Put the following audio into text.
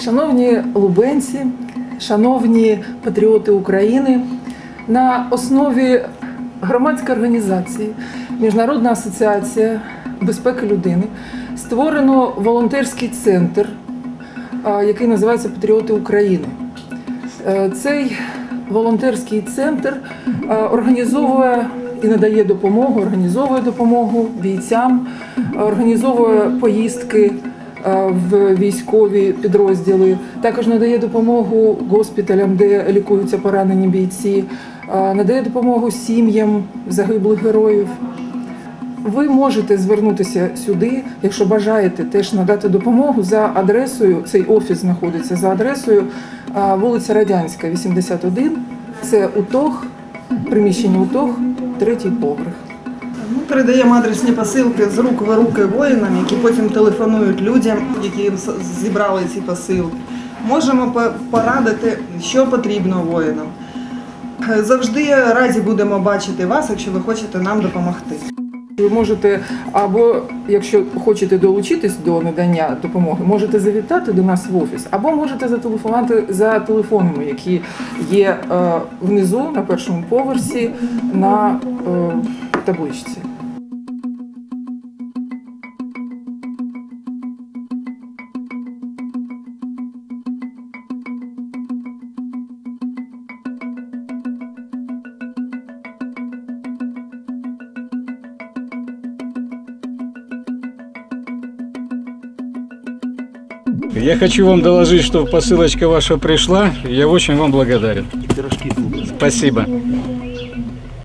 Шановні лубенці, шановні патріоти України, на основі громадської організації Міжнародна асоціація безпеки людини створено волонтерський центр, який називається Патріоти України. Е, Цей волонтерський центр організовує і надає допомогу, організовує допомогу бійцям, організовує поїздки в військові підрозділи, також надає допомогу госпіталям, де лікуються поранені бійці, е, надає допомогу сім'ям загиблих героїв. Ви можете звернутися сюди, якщо бажаєте теж надати допомогу за адресою. Цей офіс знаходиться за адресою вулиця Радянська, 81. Це УТОГ, приміщення УТОГ, третій поверх. Ми передаємо адресні посилки з рук в руки воїнам, які потім телефонують людям, які зібрали ці посилки. Можемо порадити, що потрібно воїнам. Завжди раді будемо бачити вас, якщо ви хочете нам допомогти. Ви можете, або якщо хочете долучитись до надання допомоги, можете завітати до нас в офіс, або можете зателефонувати за телефонами, які є е, внизу на першому поверсі на е, табличці. Я хочу вам доложить, что посылочка ваша пришла. Я очень вам благодарен. Спасибо.